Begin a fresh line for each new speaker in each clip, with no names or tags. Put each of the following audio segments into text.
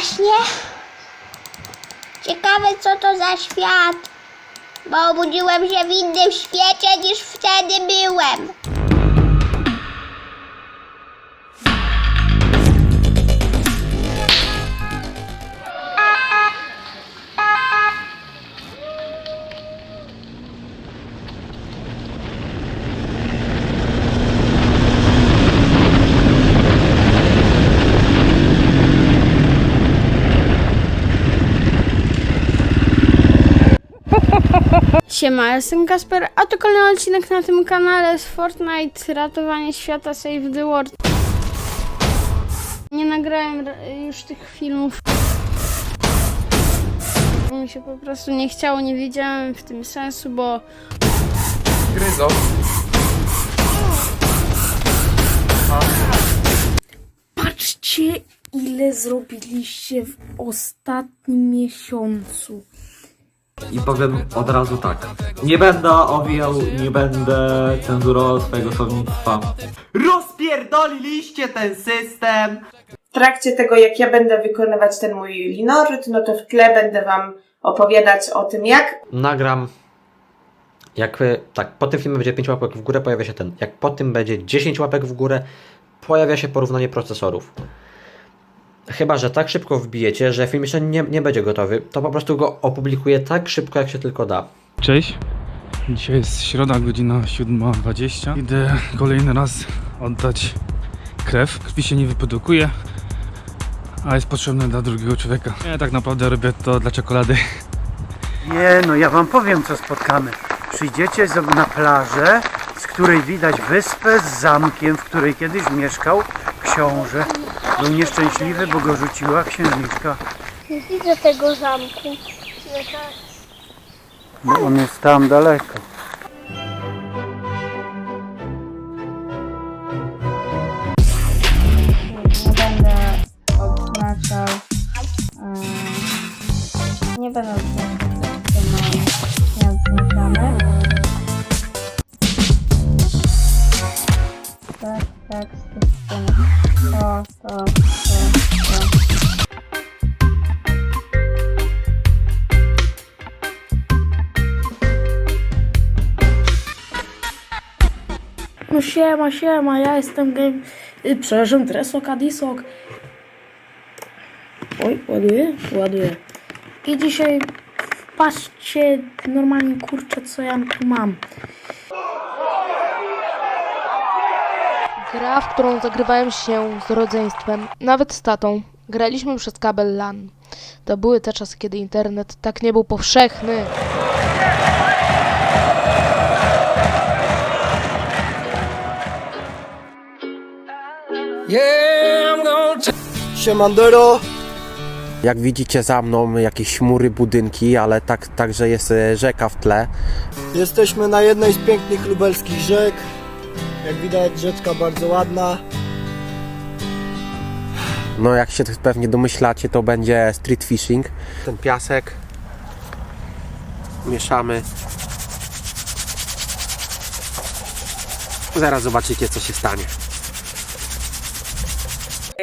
właśnie. Ciekawe, co to za świat. Bo obudziłem się w innym świecie niż wtedy byłem.
Siema, jestem Kasper, a to kolejny odcinek na tym kanale z Fortnite Ratowanie Świata Save the World. Nie nagrałem już tych filmów. Bo Mi się po prostu nie chciało, nie wiedziałem w tym sensu, bo
Gryzo.
Patrzcie, ile zrobiliście w ostatnim miesiącu.
I powiem od razu tak. Nie będę owijał, nie będę cenzurował swojego słownictwa. Rozpierdoliliście ten system!
W trakcie tego, jak ja będę wykonywać ten mój linoryt, no to w tle będę Wam opowiadać o tym, jak
Nagram. Jak y, tak, po tym filmie będzie 5 łapek w górę, pojawia się ten. Jak po tym będzie 10 łapek w górę, pojawia się porównanie procesorów. Chyba, że tak szybko wbijecie, że film jeszcze nie, nie będzie gotowy, to po prostu go opublikuję tak szybko, jak się tylko da.
Cześć. Dzisiaj jest środa, godzina 7.20. Idę kolejny raz oddać krew. Krwi się nie wyprodukuje, a jest potrzebne dla drugiego człowieka. Ja tak naprawdę robię to dla czekolady.
Nie, no ja wam powiem co spotkamy. Przyjdziecie z- na plażę, z której widać wyspę z zamkiem, w której kiedyś mieszkał książę. Był nieszczęśliwy, bo go rzuciła księżniczka.
Nie widzę tego zamku.
No on jest tam daleko.
nie będę odznaczał. nie będę odznaczał, nie odznaczamy. Tak, tak, z tej strony. To.
No siema, siema, ja jestem game... y, Przepraszam, Tresok, Adisok. Oj, ładuję? Ładuję. I dzisiaj patrzcie normalnie, kurczę, co ja tu mam.
Gra, w którą zagrywałem się z rodzeństwem, nawet z tatą. Graliśmy przez kabel LAN. To były te czasy, kiedy internet tak nie był powszechny.
Siemandero!
Jak widzicie za mną jakieś chmury, budynki, ale tak, także jest e, rzeka w tle.
Jesteśmy na jednej z pięknych lubelskich rzek. Jak widać rzeczka bardzo ładna.
No jak się pewnie domyślacie, to będzie street fishing. Ten piasek mieszamy. Zaraz zobaczycie co się stanie.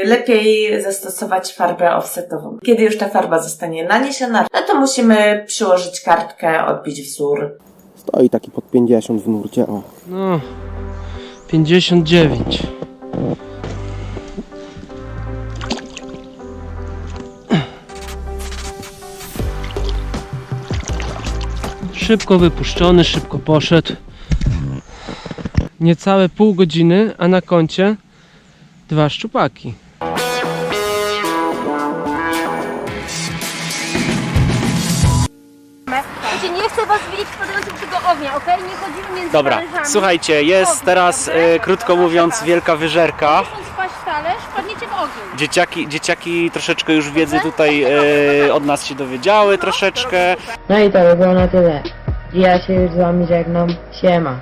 Lepiej zastosować farbę offsetową. Kiedy już ta farba zostanie naniesiona, no to musimy przyłożyć kartkę, odbić wzór.
Stoi taki pod 50 w nurcie, o.
No, 59. Szybko wypuszczony, szybko poszedł. Niecałe pół godziny, a na koncie dwa szczupaki.
Tego ognia, okej? Nie chodzimy między
Dobra,
talerzami.
słuchajcie, jest teraz,
dobra?
e, krótko mówiąc, wielka wyżerka.
Chcąc spaść talerz, wpadniecie w ogień.
Dzieciaki, dzieciaki troszeczkę już wiedzy tutaj e, od nas się dowiedziały troszeczkę.
No i to by było na tyle. Ja się już z wami żegnam. Siema.